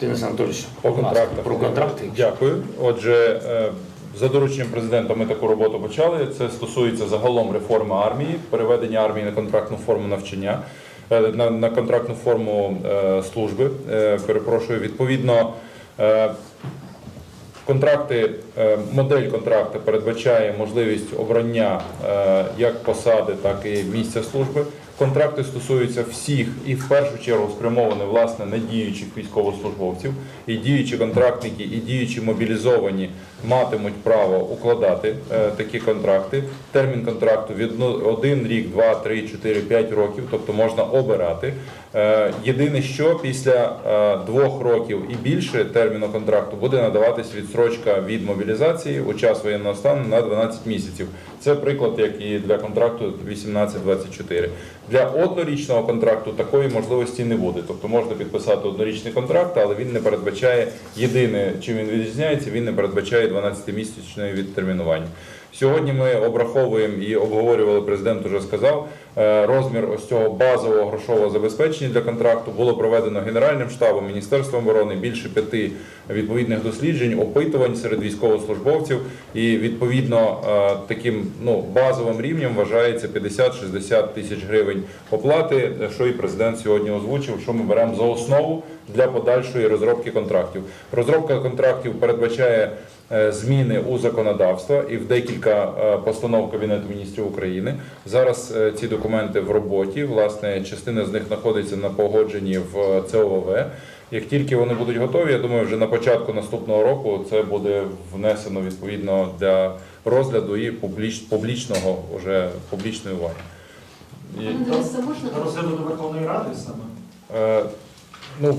Денис Анатолійович, По контрактах. про контракти. Дякую. Отже, е, за дорученням президента ми таку роботу почали. Це стосується загалом реформи армії, переведення армії на контрактну форму навчання, е, на, на контрактну форму е, служби. Перепрошую, відповідно. Контракти, модель контракту передбачає можливість обрання як посади, так і місця служби. Контракти стосуються всіх і в першу чергу спрямовані власне на діючих військовослужбовців. І діючі контрактники, і діючі мобілізовані матимуть право укладати е, такі контракти. Термін контракту від 1 рік, 2, 3, 4, 5 років, тобто можна обирати. Е, Єдине, що після е, двох років і більше терміну контракту буде надаватись відстрочка від мобілізації у час воєнного стану на 12 місяців. Це приклад, як і для контракту 18-24. Для однорічного контракту такої можливості не буде. Тобто можна підписати однорічний контракт, але він не передбачає єдине, чим він відрізняється, він не передбачає 12-місячної відтермінування. Сьогодні ми обраховуємо і обговорювали, президент уже сказав, е, розмір ось цього базового грошового забезпечення для контракту було проведено Генеральним штабом, Міністерством оборони більше п'яти відповідних досліджень, опитувань серед військовослужбовців. І відповідно е, таким ну, базовим рівнем вважається 50-60 тисяч гривень оплати, що і президент сьогодні озвучив, що ми беремо за основу для подальшої розробки контрактів. Розробка контрактів передбачає зміни у законодавство і в декілька е, постанов Кабінету міністрів України. Зараз е, ці документи в роботі. Власне, частина з них знаходиться на погодженні в ЦОВВ. Як тільки вони будуть готові, я думаю, вже на початку наступного року це буде внесено відповідно для розгляду і публіч, публічного уже публічної уваги. І-? Розгляду до Верховної Ради саме. Ну,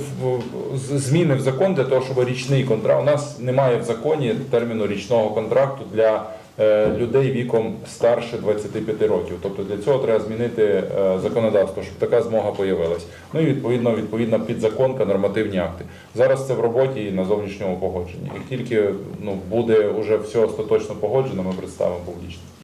зміни в закон для того, щоб річний контракт. У нас немає в законі терміну річного контракту для е, людей віком старше 25 років. Тобто для цього треба змінити е, законодавство, щоб така змога появилась. Ну і відповідно, відповідна підзаконка, нормативні акти. Зараз це в роботі і на зовнішньому погодженні. Як тільки ну, буде вже все остаточно погоджено, ми представимо публічно.